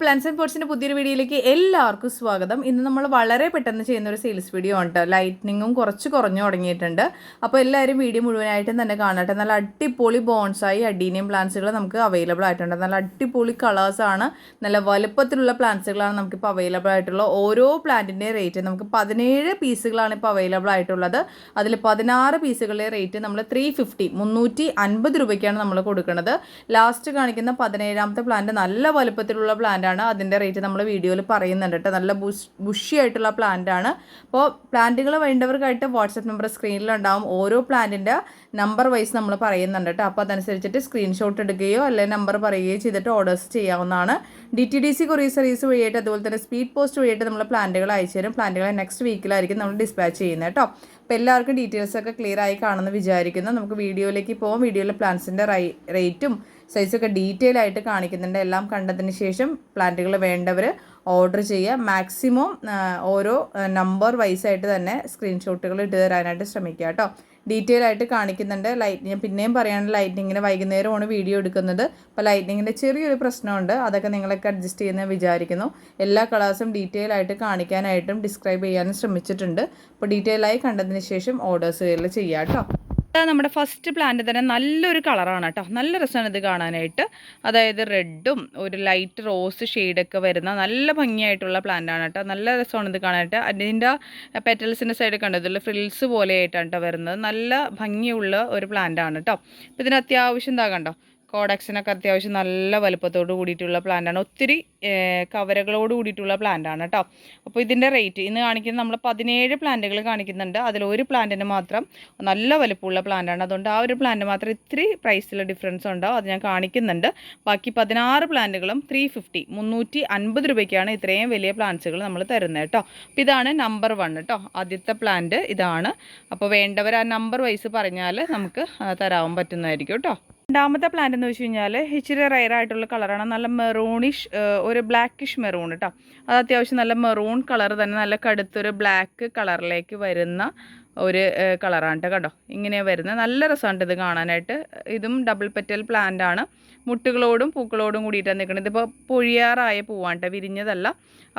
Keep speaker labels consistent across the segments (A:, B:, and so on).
A: plans and പോട്ട്സിൻ്റെ പുതിയൊരു വീഡിയോയിലേക്ക് എല്ലാവർക്കും സ്വാഗതം ഇന്ന് നമ്മൾ വളരെ പെട്ടെന്ന് ചെയ്യുന്ന ഒരു സെയിൽസ് വീഡിയോ ഉണ്ട് ലൈറ്റ്നിങ്ങും കുറച്ച് കുറഞ്ഞു തുടങ്ങിയിട്ടുണ്ട് അപ്പോൾ എല്ലാവരും വീഡിയോ മുഴുവനായിട്ടും തന്നെ കാണട്ടെ നല്ല അടിപൊളി ബോൺസായി അഡീനിയം പ്ലാന്റ്സുകൾ നമുക്ക് അവൈലബിൾ ആയിട്ടുണ്ട് നല്ല അടിപൊളി കളേഴ്സാണ് നല്ല വലുപ്പത്തിലുള്ള പ്ലാന്റ്സുകളാണ് നമുക്കിപ്പോൾ അവൈലബിൾ ആയിട്ടുള്ള ഓരോ പ്ലാന്റിൻ്റെ റേറ്റ് നമുക്ക് പതിനേഴ് പീസുകളാണ് ഇപ്പോൾ അവൈലബിൾ ആയിട്ടുള്ളത് അതിൽ പതിനാറ് പീസുകളുടെ റേറ്റ് നമ്മൾ ത്രീ ഫിഫ്റ്റി മുന്നൂറ്റി അൻപത് രൂപയ്ക്കാണ് നമ്മൾ കൊടുക്കുന്നത് ലാസ്റ്റ് കാണിക്കുന്ന പതിനേഴാമത്തെ പ്ലാന്റ് നല്ല വലുപ്പത്തിലുള്ള പ്ലാന്റ് പ്ലാന്റാണ് അതിൻ്റെ റേറ്റ് നമ്മൾ വീഡിയോയിൽ പറയുന്നുണ്ട് കേട്ടോ നല്ല ബുഷ് ബുഷി ആയിട്ടുള്ള പ്ലാന്റാണ് അപ്പോൾ പ്ലാന്റുകൾ വേണ്ടവർക്കായിട്ട് വാട്സപ്പ് നമ്പർ സ്ക്രീനിലുണ്ടാവും ഓരോ പ്ലാന്റിൻ്റെ നമ്പർ വൈസ് നമ്മൾ പറയുന്നുണ്ട് കേട്ടോ അപ്പോൾ അതനുസരിച്ചിട്ട് സ്ക്രീൻഷോട്ട് എടുക്കുകയോ അല്ലെങ്കിൽ നമ്പർ പറയുകയോ ചെയ്തിട്ട് ഓർഡേഴ്സ് ചെയ്യാവുന്നതാണ് D T D C courier service വഴിയായിട്ട് അതുപോലെ തന്നെ സ്പീഡ് പോസ്റ്റ് വഴിയായിട്ട് നമ്മൾ പ്ലാന്റുകൾ അയച്ചു തരും പ്ലാന്റുകൾ നെക്സ്റ്റ് വീക്കിലായിരിക്കും നമ്മൾ ഡിസ്പാച്ച് ചെയ്യുന്നത് കേട്ടോ അപ്പോൾ എല്ലാവർക്കും ഒക്കെ ക്ലിയർ ആയി കാണുമെന്ന് വിചാരിക്കുന്നു നമുക്ക് വീഡിയോയിലേക്ക് പോകും വീഡിയോയിലെ പ്ലാന്റ്സിൻ്റെ റേറ്റും സൈസൊക്കെ ഡീറ്റെയിൽ ആയിട്ട് കാണിക്കുന്നുണ്ട് എല്ലാം കണ്ടതിന് ശേഷം പ്ലാന്റുകൾ വേണ്ടവർ ഓർഡർ ചെയ്യുക മാക്സിമം ഓരോ നമ്പർ വൈസ് ആയിട്ട് തന്നെ സ്ക്രീൻഷോട്ടുകൾ ഇട്ട് തരാനായിട്ട് ശ്രമിക്കുക കേട്ടോ ഡീറ്റെയിൽ ആയിട്ട് കാണിക്കുന്നുണ്ട് ലൈറ്റ് ഞാൻ പിന്നെയും പറയാണ് ലൈറ്റിങ്ങിന് വൈകുന്നേരമാണ് വീഡിയോ എടുക്കുന്നത് അപ്പോൾ ലൈറ്റിങ്ങിൻ്റെ ചെറിയൊരു പ്രശ്നമുണ്ട് അതൊക്കെ നിങ്ങളൊക്കെ അഡ്ജസ്റ്റ് ചെയ്യുന്ന വിചാരിക്കുന്നു എല്ലാ കളേഴ്സും ഡീറ്റെയിൽ ആയിട്ട് കാണിക്കാനായിട്ടും ഡിസ്ക്രൈബ് ചെയ്യാനും ശ്രമിച്ചിട്ടുണ്ട് അപ്പോൾ ഡീറ്റെയിൽ ആയി കണ്ടതിന് ശേഷം ഓർഡേഴ്സ് കയറിൽ ചെയ്യാം കേട്ടോ നമ്മുടെ ഫസ്റ്റ് പ്ലാന്റ് തന്നെ നല്ലൊരു കളറാണ് കേട്ടോ നല്ല രസമാണ് ഇത് കാണാനായിട്ട് അതായത് റെഡും ഒരു ലൈറ്റ് റോസ് ഷെയ്ഡൊക്കെ വരുന്ന നല്ല ഭംഗിയായിട്ടുള്ള പ്ലാന്റാണ് കേട്ടോ നല്ല രസമാണ് ഇത് കാണാനായിട്ട് അതിൻ്റെ പെറ്റൽസിൻ്റെ സൈഡ് കണ്ടതുള്ള ഫ്രിൽസ് പോലെയായിട്ടാണ് കേട്ടോ വരുന്നത് നല്ല ഭംഗിയുള്ള ഒരു പ്ലാന്റാണ് കേട്ടോ അപ്പോൾ ഇതിന് അത്യാവശ്യം എന്താ കണ്ടോ കോഡക്സിനൊക്കെ അത്യാവശ്യം നല്ല വലുപ്പത്തോട് കൂടിയിട്ടുള്ള പ്ലാന്റാണ് ഒത്തിരി കവരകളോട് കൂടിയിട്ടുള്ള പ്ലാന്റാണ് കേട്ടോ അപ്പോൾ ഇതിൻ്റെ റേറ്റ് ഇന്ന് കാണിക്കുന്ന നമ്മൾ പതിനേഴ് പ്ലാന്റുകൾ കാണിക്കുന്നുണ്ട് അതിൽ ഒരു പ്ലാന്റിന് മാത്രം നല്ല വലുപ്പമുള്ള പ്ലാന്റാണ് അതുകൊണ്ട് ആ ഒരു പ്ലാന്റ് മാത്രം ഇത്തിരി പ്രൈസിൽ ഡിഫറൻസ് ഉണ്ടാവും അത് ഞാൻ കാണിക്കുന്നുണ്ട് ബാക്കി പതിനാറ് പ്ലാന്റുകളും ത്രീ ഫിഫ്റ്റി മുന്നൂറ്റി അൻപത് രൂപയ്ക്കാണ് ഇത്രയും വലിയ പ്ലാന്റ്സുകൾ നമ്മൾ തരുന്നത് കേട്ടോ അപ്പോൾ ഇതാണ് നമ്പർ വൺ കേട്ടോ ആദ്യത്തെ പ്ലാന്റ് ഇതാണ് അപ്പോൾ വേണ്ടവർ ആ നമ്പർ വൈസ് പറഞ്ഞാൽ നമുക്ക് തരാൻ പറ്റുന്നതായിരിക്കും കേട്ടോ രണ്ടാമത്തെ പ്ലാന്റ് എന്ന് വെച്ച് കഴിഞ്ഞാൽ ഇച്ചിരി റയർ ആയിട്ടുള്ള കളറാണ് നല്ല മെറൂണിഷ് ഒരു ബ്ലാക്കിഷ് മെറൂൺ കേട്ടോ അത് അത്യാവശ്യം നല്ല മെറൂൺ കളർ തന്നെ നല്ല കടുത്തൊരു ബ്ലാക്ക് കളറിലേക്ക് വരുന്ന ഒരു കളറാണ് കേട്ടോ ഇങ്ങനെ വരുന്നത് നല്ല രസമാണ് ഇത് കാണാനായിട്ട് ഇതും ഡബിൾ പെറ്റൽ പ്ലാന്റ് ആണ് മുട്ടുകളോടും പൂക്കളോടും കൂടിയിട്ടാണ് നിൽക്കുന്നത് ഇതിപ്പോൾ പൊഴിയാറായ പൂവാണ് വിരിഞ്ഞതല്ല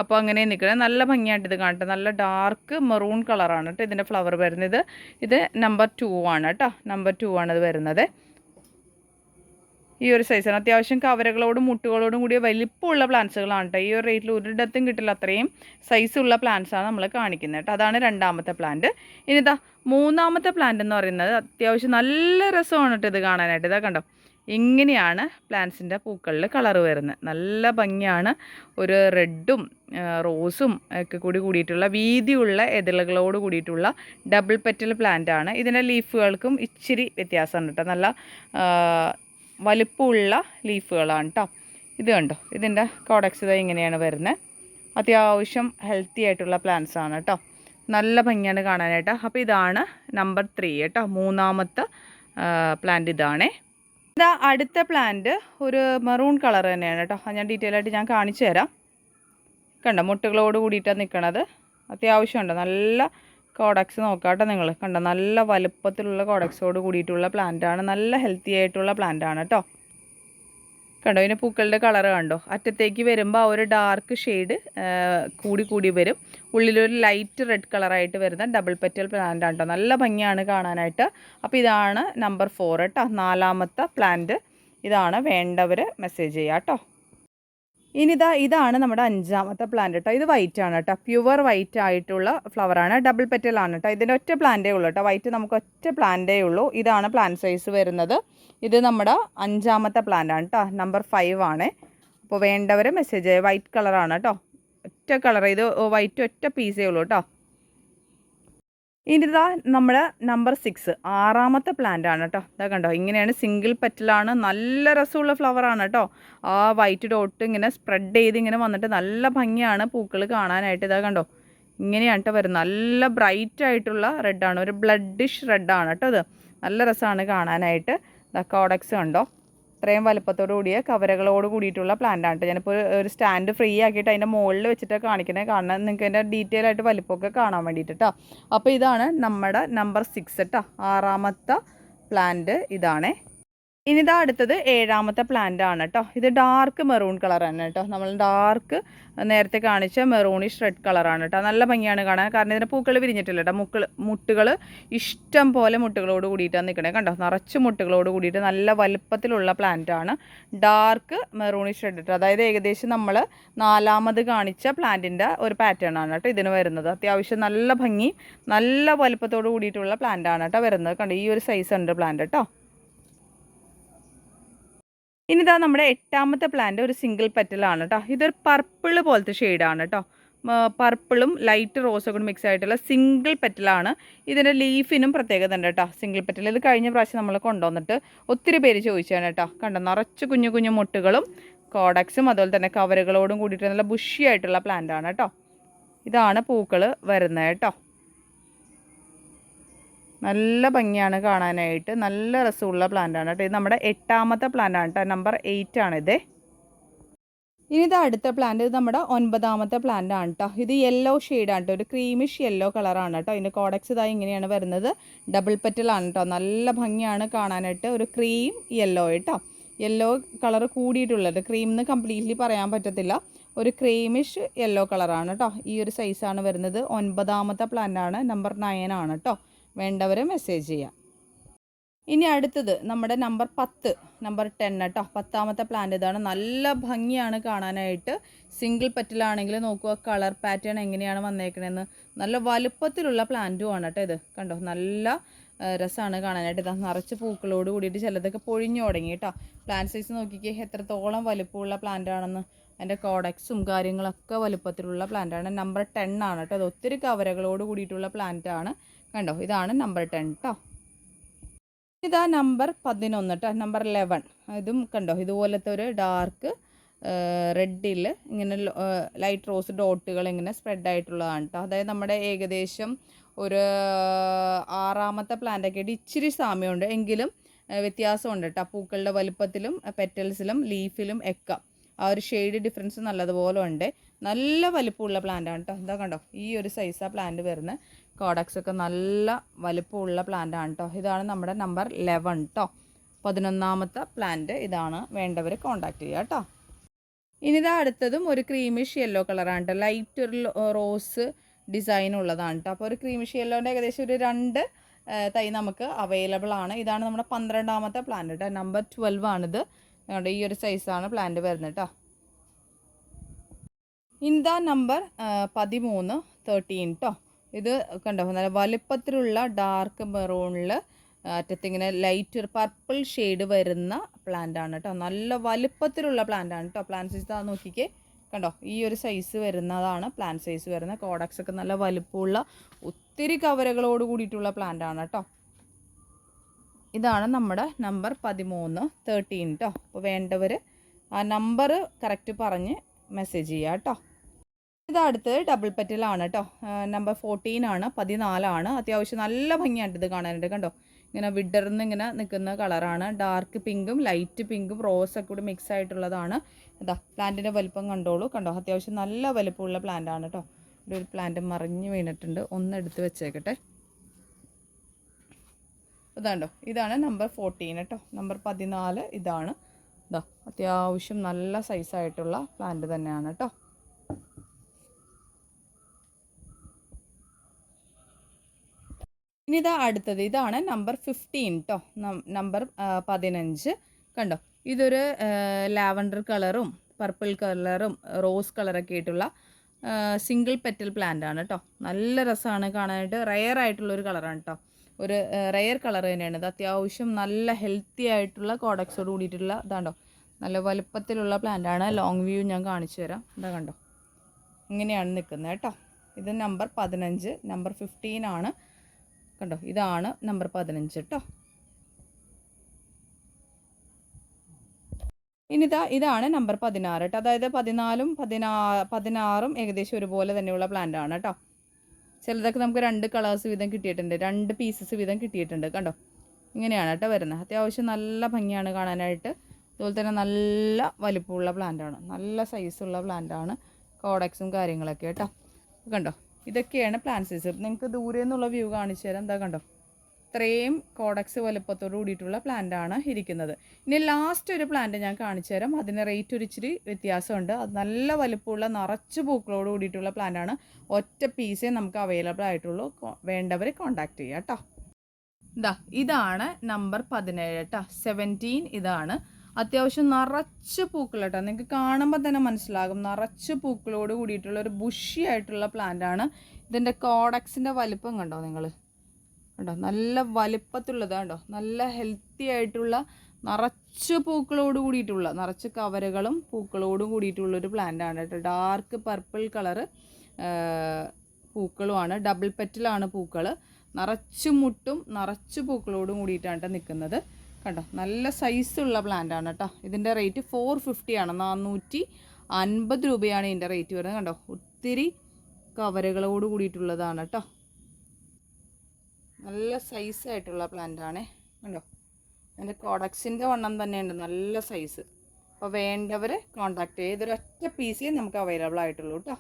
A: അപ്പോൾ അങ്ങനെ നിൽക്കുന്നത് നല്ല ഭംഗിയായിട്ട് ഇത് കാണട്ടെ നല്ല ഡാർക്ക് മെറൂൺ കളറാണ് കേട്ടോ ഇതിൻ്റെ ഫ്ലവർ വരുന്നത് ഇത് നമ്പർ ടു ആണ് കേട്ടോ നമ്പർ ടു ആണ് ഇത് വരുന്നത് ഈ ഒരു സൈസാണ് അത്യാവശ്യം കവരകളോടും മുട്ടുകളോടും കൂടിയ വലിപ്പമുള്ള പ്ലാന്റ്സുകളാണ് കേട്ടോ ഈ ഒരു റേറ്റിൽ ഒരിടത്തും കിട്ടില്ല അത്രയും സൈസുള്ള പ്ലാന്റ്സാണ് നമ്മൾ കാണിക്കുന്നത് കേട്ടോ അതാണ് രണ്ടാമത്തെ പ്ലാന്റ് ഇനി ഇതാ മൂന്നാമത്തെ പ്ലാന്റ് എന്ന് പറയുന്നത് അത്യാവശ്യം നല്ല രസമാണ് കേട്ടോ ഇത് കാണാനായിട്ട് ഇതാ കണ്ടോ ഇങ്ങനെയാണ് പ്ലാന്റ്സിൻ്റെ പൂക്കളിൽ കളർ വരുന്നത് നല്ല ഭംഗിയാണ് ഒരു റെഡും റോസും ഒക്കെ കൂടി കൂടിയിട്ടുള്ള വീതിയുള്ള എതിളുകളോട് കൂടിയിട്ടുള്ള ഡബിൾ പെറ്റൽ പ്ലാന്റ് ആണ് ഇതിൻ്റെ ലീഫുകൾക്കും ഇച്ചിരി വ്യത്യാസമാണ് കേട്ടോ നല്ല വലുപ്പമുള്ള ലീഫുകളാണ് കേട്ടോ ഇത് കണ്ടോ ഇതിൻ്റെ കോഡക്സ് ഇതാ ഇങ്ങനെയാണ് വരുന്നത് അത്യാവശ്യം ഹെൽത്തി ആയിട്ടുള്ള പ്ലാന്റ്സ് ആണ് കേട്ടോ നല്ല ഭംഗിയാണ് കാണാനായിട്ട് അപ്പോൾ ഇതാണ് നമ്പർ ത്രീ കേട്ടോ മൂന്നാമത്തെ പ്ലാന്റ് ഇതാണേ ഇതാ അടുത്ത പ്ലാന്റ് ഒരു മെറൂൺ കളർ തന്നെയാണ് കേട്ടോ ഞാൻ ഡീറ്റെയിൽ ആയിട്ട് ഞാൻ കാണിച്ചു തരാം കണ്ടോ മുട്ടുകളോട് കൂടിയിട്ടാണ് നിൽക്കണത് അത്യാവശ്യമുണ്ട് നല്ല കോഡക്സ് നോക്കാട്ടോ നിങ്ങൾ കണ്ടോ നല്ല വലുപ്പത്തിലുള്ള കോഡക്സോട് കൂടിയിട്ടുള്ള പ്ലാന്റാണ് നല്ല ഹെൽത്തി ആയിട്ടുള്ള പ്ലാന്റാണ് കേട്ടോ കണ്ടോ ഇതിന് പൂക്കളുടെ കളർ കണ്ടോ അറ്റത്തേക്ക് വരുമ്പോൾ ഒരു ഡാർക്ക് ഷെയ്ഡ് കൂടി കൂടി വരും ഉള്ളിലൊരു ലൈറ്റ് റെഡ് കളറായിട്ട് വരുന്ന ഡബിൾ പെറ്റൽ പ്ലാന്റ് ആണ് കേട്ടോ നല്ല ഭംഗിയാണ് കാണാനായിട്ട് അപ്പോൾ ഇതാണ് നമ്പർ ഫോർ കേട്ടോ നാലാമത്തെ പ്ലാന്റ് ഇതാണ് വേണ്ടവർ മെസ്സേജ് ചെയ്യാം കേട്ടോ ഇനിതാ ഇതാണ് നമ്മുടെ അഞ്ചാമത്തെ പ്ലാന്റ് കേട്ടോ ഇത് വൈറ്റ് ആണ് കേട്ടോ പ്യുവർ വൈറ്റ് ആയിട്ടുള്ള ഫ്ലവറാണ് ഡബിൾ പെറ്റലാണ് കേട്ടോ ഇതിൻ്റെ ഒറ്റ പ്ലാന്റേ ഉള്ളൂ കേട്ടോ വൈറ്റ് നമുക്ക് ഒറ്റ പ്ലാന്റേ ഉള്ളൂ ഇതാണ് പ്ലാന്റ് സൈസ് വരുന്നത് ഇത് നമ്മുടെ അഞ്ചാമത്തെ പ്ലാന്റാണ് കേട്ടോ നമ്പർ ഫൈവ് ആണ് അപ്പോൾ വേണ്ടവരെ മെസ്സേജ് വൈറ്റ് കളറാണ് കേട്ടോ ഒറ്റ കളർ ഇത് വൈറ്റ് ഒറ്റ പീസേ ഉള്ളൂ കേട്ടോ ഇനി ഇതാ നമ്മുടെ നമ്പർ സിക്സ് ആറാമത്തെ പ്ലാന്റ് ആണ് കേട്ടോ ഇതാ കണ്ടോ ഇങ്ങനെയാണ് സിംഗിൾ പെറ്റലാണ് നല്ല രസമുള്ള ഫ്ലവറാണ് കേട്ടോ ആ വൈറ്റ് ഡോട്ട് ഇങ്ങനെ സ്പ്രെഡ് ചെയ്ത് ഇങ്ങനെ വന്നിട്ട് നല്ല ഭംഗിയാണ് പൂക്കൾ കാണാനായിട്ട് ഇതാ കണ്ടോ ഇങ്ങനെയാണ് കേട്ടോ വരുന്നത് നല്ല ബ്രൈറ്റ് ആയിട്ടുള്ള റെഡാണ് ഒരു ബ്ലഡിഷ് റെഡാണ് കേട്ടോ ഇത് നല്ല രസമാണ് കാണാനായിട്ട് ഇതാ കോഡക്സ് കണ്ടോ ഇത്രയും വലുപ്പത്തോടു കൂടിയ കവരകളോട് കൂടിയിട്ടുള്ള പ്ലാന്റ് ആണ് ഞാനിപ്പോൾ ഒരു സ്റ്റാൻഡ് ഫ്രീ ആക്കിയിട്ട് അതിൻ്റെ മുകളിൽ വെച്ചിട്ട് കാണിക്കണേ കാരണം നിങ്ങൾക്ക് അതിൻ്റെ ഡീറ്റെയിൽ ആയിട്ട് വലുപ്പമൊക്കെ കാണാൻ വേണ്ടിയിട്ട് കേട്ടോ അപ്പോൾ ഇതാണ് നമ്മുടെ നമ്പർ സിക്സ് കേട്ടോ ആറാമത്തെ പ്ലാന്റ് ഇതാണേ ഇനിതാ അടുത്തത് ഏഴാമത്തെ പ്ലാന്റ് ആണ് കേട്ടോ ഇത് ഡാർക്ക് മെറൂൺ കളർ തന്നെ കേട്ടോ നമ്മൾ ഡാർക്ക് നേരത്തെ കാണിച്ച മെറൂണിഷ് റെഡ് കളറാണ് കേട്ടോ നല്ല ഭംഗിയാണ് കാണാൻ കാരണം ഇതിന് പൂക്കൾ വിരിഞ്ഞിട്ടില്ല കേട്ടോ മുക്കൾ മുട്ടുകൾ ഇഷ്ടം പോലെ മുട്ടുകളോട് കൂടിയിട്ടാണ് നിൽക്കണേ കണ്ടോ നിറച്ച് മുട്ടുകളോട് കൂടിയിട്ട് നല്ല വലുപ്പത്തിലുള്ള പ്ലാന്റ് ആണ് ഡാർക്ക് മെറൂണിഷ് റെഡ് കേട്ടോ അതായത് ഏകദേശം നമ്മൾ നാലാമത് കാണിച്ച പ്ലാന്റിൻ്റെ ഒരു പാറ്റേൺ ആണ് കേട്ടോ ഇതിന് വരുന്നത് അത്യാവശ്യം നല്ല ഭംഗി നല്ല വലുപ്പത്തോട് കൂടിയിട്ടുള്ള പ്ലാന്റ് ആണ് കേട്ടോ വരുന്നത് കണ്ടോ ഈ ഒരു സൈസ് ഉണ്ട് പ്ലാന്റ് കേട്ടോ ഇനി ഇതാ നമ്മുടെ എട്ടാമത്തെ പ്ലാന്റ് ഒരു സിംഗിൾ പെറ്റലാണ് കേട്ടോ ഇതൊരു പർപ്പിൾ പോലത്തെ ഷെയ്ഡാണ് കേട്ടോ പർപ്പിളും ലൈറ്റ് റോസും കൂടി മിക്സ് ആയിട്ടുള്ള സിംഗിൾ പെറ്റലാണ് ഇതിൻ്റെ ലീഫിനും പ്രത്യേകത ഉണ്ട് കേട്ടോ സിംഗിൾ പെറ്റൽ ഇത് കഴിഞ്ഞ പ്രാവശ്യം നമ്മൾ കൊണ്ടുവന്നിട്ട് ഒത്തിരി പേര് ചോദിച്ചാണ് കേട്ടോ കണ്ടോ നിറച്ച് കുഞ്ഞു കുഞ്ഞു മുട്ടുകളും കോഡക്സും അതുപോലെ തന്നെ കവറുകളോടും കൂടിയിട്ട് നല്ല ബുഷിയായിട്ടുള്ള പ്ലാന്റാണ് കേട്ടോ ഇതാണ് പൂക്കൾ വരുന്നത് കേട്ടോ നല്ല ഭംഗിയാണ് കാണാനായിട്ട് നല്ല രസമുള്ള പ്ലാന്റാണ് കേട്ടോ ഇത് നമ്മുടെ എട്ടാമത്തെ പ്ലാന്റാണ് കേട്ടോ നമ്പർ എയ്റ്റ് ആണിത് ഇനി ഇത് അടുത്ത പ്ലാന്റ് ഇത് നമ്മുടെ ഒൻപതാമത്തെ പ്ലാന്റ് ആണ് കേട്ടോ ഇത് യെല്ലോ ആണ് കേട്ടോ ഒരു ക്രീമിഷ് യെല്ലോ കളറാണ് കേട്ടോ ഇതിൻ്റെ കോഡക്സ് ഇതായി ഇങ്ങനെയാണ് വരുന്നത് ഡബിൾ പെറ്റലാണ് കേട്ടോ നല്ല ഭംഗിയാണ് കാണാനായിട്ട് ഒരു ക്രീം യെല്ലോ കേട്ടോ യെല്ലോ കളർ കൂടിയിട്ടുള്ളത് ക്രീം എന്ന് കംപ്ലീറ്റ്ലി പറയാൻ പറ്റത്തില്ല ഒരു ക്രീമിഷ് യെല്ലോ കളറാണ് കേട്ടോ ഈ ഒരു സൈസാണ് വരുന്നത് ഒൻപതാമത്തെ പ്ലാന്റാണ് നമ്പർ നയൻ ആണ് കേട്ടോ വേണ്ടവരെ മെസ്സേജ് ചെയ്യാം ഇനി അടുത്തത് നമ്മുടെ നമ്പർ പത്ത് നമ്പർ ടെൻ കേട്ടോ പത്താമത്തെ പ്ലാന്റ് ഇതാണ് നല്ല ഭംഗിയാണ് കാണാനായിട്ട് സിംഗിൾ പെറ്റിലാണെങ്കിൽ നോക്കുക കളർ പാറ്റേൺ എങ്ങനെയാണ് വന്നേക്കണതെന്ന് നല്ല വലുപ്പത്തിലുള്ള പ്ലാന്റും ആണ് കേട്ടോ ഇത് കണ്ടോ നല്ല രസമാണ് കാണാനായിട്ട് ഇതാ നിറച്ച് പൂക്കളോട് കൂടിയിട്ട് ചിലതൊക്കെ പൊഴിഞ്ഞു തുടങ്ങി കേട്ടോ പ്ലാന്റ് സൈസ് നോക്കിക്കേ എത്രത്തോളം വലുപ്പമുള്ള പ്ലാന്റാണെന്ന് അതിൻ്റെ കോഡക്സും കാര്യങ്ങളൊക്കെ വലുപ്പത്തിലുള്ള പ്ലാന്റാണ് നമ്പർ ടെൻ ആണ് കേട്ടോ അത് ഒത്തിരി കവരകളോട് കൂടിയിട്ടുള്ള പ്ലാന്റാണ് കണ്ടോ ഇതാണ് നമ്പർ ടെൻ കേട്ടോ ഇതാ നമ്പർ പതിനൊന്ന് കേട്ടോ നമ്പർ ലെവൻ ഇതും കണ്ടോ ഇതുപോലത്തെ ഒരു ഡാർക്ക് റെഡിൽ ഇങ്ങനെ ലൈറ്റ് റോസ് ഡോട്ടുകൾ ഇങ്ങനെ സ്പ്രെഡ് ആയിട്ടുള്ളതാണ് കേട്ടോ അതായത് നമ്മുടെ ഏകദേശം ഒരു ആറാമത്തെ പ്ലാന്റൊക്കെ ആയിട്ട് ഇച്ചിരി സാമ്യമുണ്ട് എങ്കിലും വ്യത്യാസമുണ്ട് കേട്ടോ പൂക്കളുടെ വലുപ്പത്തിലും പെറ്റൽസിലും ലീഫിലും ഒക്കെ ആ ഒരു ഷെയ്ഡ് ഡിഫറൻസ് നല്ലതുപോലെ ഉണ്ട് നല്ല വലുപ്പമുള്ള പ്ലാന്റാണ് കേട്ടോ എന്താ കണ്ടോ ഈ ഒരു സൈസാണ് പ്ലാന്റ് വരുന്നത് കോഡക്സ് ഒക്കെ നല്ല വലിപ്പമുള്ള പ്ലാന്റ് ആണ് കേട്ടോ ഇതാണ് നമ്മുടെ നമ്പർ ലെവൻ കേട്ടോ പതിനൊന്നാമത്തെ പ്ലാന്റ് ഇതാണ് വേണ്ടവർ കോണ്ടാക്ട് ചെയ്യുക കേട്ടോ ഇനിതാ അടുത്തതും ഒരു ക്രീമിഷ് യെല്ലോ കളറാണ് കേട്ടോ ലൈറ്റ് ഒരു റോസ് ഡിസൈൻ ഉള്ളതാണ് കേട്ടോ അപ്പോൾ ഒരു ക്രീമിഷ് യെല്ലോൻ്റെ ഏകദേശം ഒരു രണ്ട് തൈ നമുക്ക് അവൈലബിൾ ആണ് ഇതാണ് നമ്മുടെ പന്ത്രണ്ടാമത്തെ പ്ലാന്റ് കേട്ടോ നമ്പർ ട്വൽവ് ആണിത് ഞങ്ങളുടെ ഈ ഒരു സൈസാണ് പ്ലാന്റ് വരുന്നത് കേട്ടോ ഇന്താ നമ്പർ പതിമൂന്ന് തേർട്ടീൻ കേട്ടോ ഇത് കണ്ടോ നല്ല വലിപ്പത്തിലുള്ള ഡാർക്ക് മെറൂണിൽ അറ്റത്തിങ്ങനെ ലൈറ്റ് ഒരു പർപ്പിൾ ഷെയ്ഡ് വരുന്ന പ്ലാന്റ് ആണ് കേട്ടോ നല്ല വലിപ്പത്തിലുള്ള പ്ലാന്റ് ആണ് കേട്ടോ പ്ലാന്റ് സൈസ് നോക്കിക്കേ കണ്ടോ ഈ ഒരു സൈസ് വരുന്നതാണ് പ്ലാന്റ് സൈസ് വരുന്ന കോഡക്സ് ഒക്കെ നല്ല വലിപ്പമുള്ള ഒത്തിരി കവരകളോട് കൂടിയിട്ടുള്ള പ്ലാന്റ് ആണ് കേട്ടോ ഇതാണ് നമ്മുടെ നമ്പർ പതിമൂന്ന് തേർട്ടീൻ കേട്ടോ അപ്പോൾ വേണ്ടവർ ആ നമ്പർ കറക്റ്റ് പറഞ്ഞ് മെസ്സേജ് ചെയ്യാം കേട്ടോ ഇത് അടുത്ത് ഡബിൾ പെറ്റലാണ് കേട്ടോ നമ്പർ ഫോർട്ടീൻ ആണ് പതിനാലാണ് അത്യാവശ്യം നല്ല ഭംഗിയായിട്ട് ഇത് കാണാനുണ്ട് കണ്ടോ ഇങ്ങനെ വിടർന്ന് ഇങ്ങനെ നിൽക്കുന്ന കളറാണ് ഡാർക്ക് പിങ്കും ലൈറ്റ് പിങ്കും റോസൊക്കെ കൂടി മിക്സ് ആയിട്ടുള്ളതാണ് ഇതാ പ്ലാന്റിൻ്റെ വലുപ്പം കണ്ടോളൂ കണ്ടോ അത്യാവശ്യം നല്ല വലുപ്പമുള്ള പ്ലാന്റാണ് കേട്ടോ ഇവിടെ ഒരു പ്ലാന്റ് മറിഞ്ഞു വീണിട്ടുണ്ട് ഒന്ന് എടുത്ത് വെച്ചേക്കട്ടെ ഇതാണ്ടോ ഇതാണ് നമ്പർ ഫോർട്ടീൻ കേട്ടോ നമ്പർ പതിനാല് ഇതാണ് ഇതാ അത്യാവശ്യം നല്ല സൈസായിട്ടുള്ള പ്ലാന്റ് തന്നെയാണ് കേട്ടോ ഇനി ഇതാ അടുത്തത് ഇതാണ് നമ്പർ ഫിഫ്റ്റീൻ കേട്ടോ നമ്പർ പതിനഞ്ച് കണ്ടോ ഇതൊരു ലാവൻഡർ കളറും പർപ്പിൾ കളറും റോസ് കളറൊക്കെ ആയിട്ടുള്ള സിംഗിൾ പെറ്റൽ പ്ലാന്റ് ആണ് കേട്ടോ നല്ല രസമാണ് കാണാനായിട്ട് റെയർ ആയിട്ടുള്ള ഒരു കളറാണ് കേട്ടോ ഒരു റെയർ കളർ തന്നെയാണ് ഇത് അത്യാവശ്യം നല്ല ഹെൽത്തി ആയിട്ടുള്ള കോഡക്സോട് കൂടിയിട്ടുള്ള ഇതാണ്ടോ നല്ല വലുപ്പത്തിലുള്ള പ്ലാന്റ് ആണ് ലോങ് വ്യൂ ഞാൻ കാണിച്ചു തരാം ഇതാ കണ്ടോ ഇങ്ങനെയാണ് നിൽക്കുന്നത് കേട്ടോ ഇത് നമ്പർ പതിനഞ്ച് നമ്പർ ഫിഫ്റ്റീൻ ആണ് കണ്ടോ ഇതാണ് നമ്പർ പതിനഞ്ച് കേട്ടോ ഇനി ഇതാ ഇതാണ് നമ്പർ പതിനാറ് കേട്ടോ അതായത് പതിനാലും പതിനാ പതിനാറും ഏകദേശം ഒരുപോലെ തന്നെയുള്ള പ്ലാന്റ് ആണ് കേട്ടോ ചിലതൊക്കെ നമുക്ക് രണ്ട് കളേഴ്സ് വീതം കിട്ടിയിട്ടുണ്ട് രണ്ട് പീസസ് വീതം കിട്ടിയിട്ടുണ്ട് കണ്ടോ ഇങ്ങനെയാണ് കേട്ടോ വരുന്നത് അത്യാവശ്യം നല്ല ഭംഗിയാണ് കാണാനായിട്ട് അതുപോലെ തന്നെ നല്ല വലിപ്പമുള്ള പ്ലാന്റാണ് നല്ല സൈസുള്ള പ്ലാന്റാണ് കോഡക്സും കാര്യങ്ങളൊക്കെ കേട്ടോ കണ്ടോ ഇതൊക്കെയാണ് പ്ലാൻ സൈസ് നിങ്ങൾക്ക് ദൂരെ നിന്നുള്ള വ്യൂ കാണിച്ചു തരാം എന്താ കണ്ടോ ഇത്രയും കോഡക്സ് വലുപ്പത്തോട് കൂടിയിട്ടുള്ള പ്ലാന്റാണ് ഇരിക്കുന്നത് ഇനി ലാസ്റ്റ് ഒരു പ്ലാന്റ് ഞാൻ കാണിച്ചു തരാം അതിന് റേറ്റ് ഒരു ഇച്ചിരി വ്യത്യാസമുണ്ട് അത് നല്ല വലുപ്പമുള്ള നിറച്ച് പൂക്കളോട് കൂടിയിട്ടുള്ള പ്ലാന്റാണ് ഒറ്റ പീസേ നമുക്ക് അവൈലബിൾ ആയിട്ടുള്ളൂ വേണ്ടവർ കോണ്ടാക്ട് ചെയ്യാം കേട്ടോ ഇതാ ഇതാണ് നമ്പർ പതിനേഴ് കേട്ടോ സെവൻറ്റീൻ ഇതാണ് അത്യാവശ്യം നിറച്ച് പൂക്കൾ കേട്ടോ നിങ്ങൾക്ക് കാണുമ്പോൾ തന്നെ മനസ്സിലാകും നിറച്ച് പൂക്കളോട് കൂടിയിട്ടുള്ള ഒരു ബുഷി ആയിട്ടുള്ള പ്ലാന്റ് ആണ് ഇതിൻ്റെ കോഡക്സിൻ്റെ വലിപ്പം കണ്ടോ നിങ്ങൾ കണ്ടോ നല്ല വലിപ്പത്തുള്ളത് കണ്ടോ നല്ല ഹെൽത്തി ആയിട്ടുള്ള നിറച്ച് പൂക്കളോട് കൂടിയിട്ടുള്ള നിറച്ച് കവരകളും പൂക്കളോടും കൂടിയിട്ടുള്ളൊരു പ്ലാന്റ് ആണ് കേട്ടോ ഡാർക്ക് പർപ്പിൾ കളറ് പൂക്കളുമാണ് ഡബിൾ പെറ്റിലാണ് പൂക്കൾ നിറച്ച് മുട്ടും നിറച്ച് പൂക്കളോടും കൂടിയിട്ടാണ് നിൽക്കുന്നത് കണ്ടോ നല്ല സൈസുള്ള പ്ലാന്റ് ആണ് കേട്ടോ ഇതിൻ്റെ റേറ്റ് ഫോർ ഫിഫ്റ്റി ആണ് നാനൂറ്റി അൻപത് രൂപയാണ് ഇതിൻ്റെ റേറ്റ് വരുന്നത് കണ്ടോ ഒത്തിരി കവരകളോട് കൂടിയിട്ടുള്ളതാണ് കേട്ടോ നല്ല സൈസായിട്ടുള്ള പ്ലാന്റാണേ കണ്ടോ എൻ്റെ കോഡക്സിൻ്റെ വണ്ണം തന്നെയുണ്ട് നല്ല സൈസ് അപ്പോൾ വേണ്ടവർ കോൺടാക്ട് ചെയ്ത് ഒരൊറ്റ പീസേ നമുക്ക് അവൈലബിൾ ആയിട്ടുള്ളൂ കേട്ടോ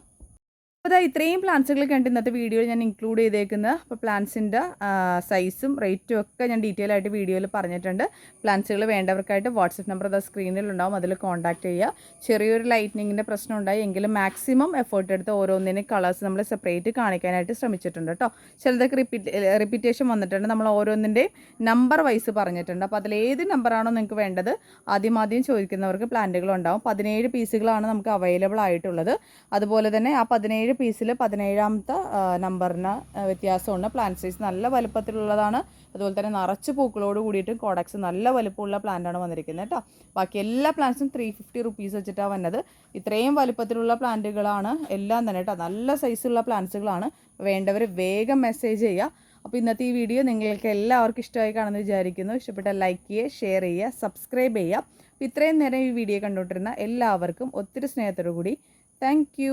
A: അപ്പോൾ അതാ ഇത്രയും പ്ലാന്റ്സുകൾ കണ്ട് ഇന്നത്തെ വീഡിയോയിൽ ഞാൻ ഇൻക്ലൂഡ് ചെയ്തേക്കുന്നത് അപ്പോൾ പ്ലാന്റ്സിൻ്റെ സൈസും റേറ്റും ഒക്കെ ഞാൻ ഡീറ്റെയിൽ ആയിട്ട് വീഡിയോയിൽ പറഞ്ഞിട്ടുണ്ട് പ്ലാന്റ്സുകൾ വേണ്ടവർക്കായിട്ട് വാട്സപ്പ് നമ്പർ അതാ സ്ക്രീനിലുണ്ടാവും അതിൽ കോൺടാക്റ്റ് ചെയ്യുക ചെറിയൊരു ലൈറ്റ്നിങ്ങിൻ്റെ പ്രശ്നം ഉണ്ടായി എങ്കിലും മാക്സിമം എഫേർട്ട് എടുത്ത് ഓരോന്നിനും കളേഴ്സ് നമ്മൾ സെപ്പറേറ്റ് കാണിക്കാനായിട്ട് ശ്രമിച്ചിട്ടുണ്ട് കേട്ടോ ചിലതൊക്കെ റിപ്പീറ്റ് റിപ്പീറ്റേഷൻ വന്നിട്ടുണ്ട് നമ്മൾ ഓരോന്നിൻ്റെയും നമ്പർ വൈസ് പറഞ്ഞിട്ടുണ്ട് അപ്പോൾ അതിലേത് നമ്പറാണോ നിങ്ങൾക്ക് വേണ്ടത് ആദ്യം ആദ്യം ചോദിക്കുന്നവർക്ക് ഉണ്ടാവും പതിനേഴ് പീസുകളാണ് നമുക്ക് അവൈലബിൾ ആയിട്ടുള്ളത് അതുപോലെ തന്നെ ആ പതിനേഴ് പതിനേഴ് പീസിൽ പതിനേഴാമത്തെ നമ്പറിന് വ്യത്യാസമുണ്ട് പ്ലാന്റ് സൈസ് നല്ല വലുപ്പത്തിലുള്ളതാണ് അതുപോലെ തന്നെ നിറച്ച് പൂക്കളോട് കൂടിയിട്ട് കോഡക്സ് നല്ല വലുപ്പമുള്ള പ്ലാന്റാണ് വന്നിരിക്കുന്നത് കേട്ടോ ബാക്കി എല്ലാ പ്ലാന്റ്സും ത്രീ ഫിഫ്റ്റി റുപ്പീസ് വെച്ചിട്ടാണ് വന്നത് ഇത്രയും വലുപ്പത്തിലുള്ള പ്ലാന്റുകളാണ് എല്ലാം തന്നെ കേട്ടോ നല്ല സൈസുള്ള പ്ലാന്റ്സുകളാണ് വേണ്ടവർ വേഗം മെസ്സേജ് ചെയ്യുക അപ്പോൾ ഇന്നത്തെ ഈ വീഡിയോ നിങ്ങൾക്ക് എല്ലാവർക്കും ഇഷ്ടമായി കാണുമെന്ന് വിചാരിക്കുന്നു ഇഷ്ടപ്പെട്ട ലൈക്ക് ചെയ്യുക ഷെയർ ചെയ്യുക സബ്സ്ക്രൈബ് ചെയ്യുക അപ്പോൾ ഇത്രയും നേരം ഈ വീഡിയോ കണ്ടുകൊണ്ടിരുന്ന എല്ലാവർക്കും ഒത്തിരി സ്നേഹത്തോടു കൂടി താങ്ക്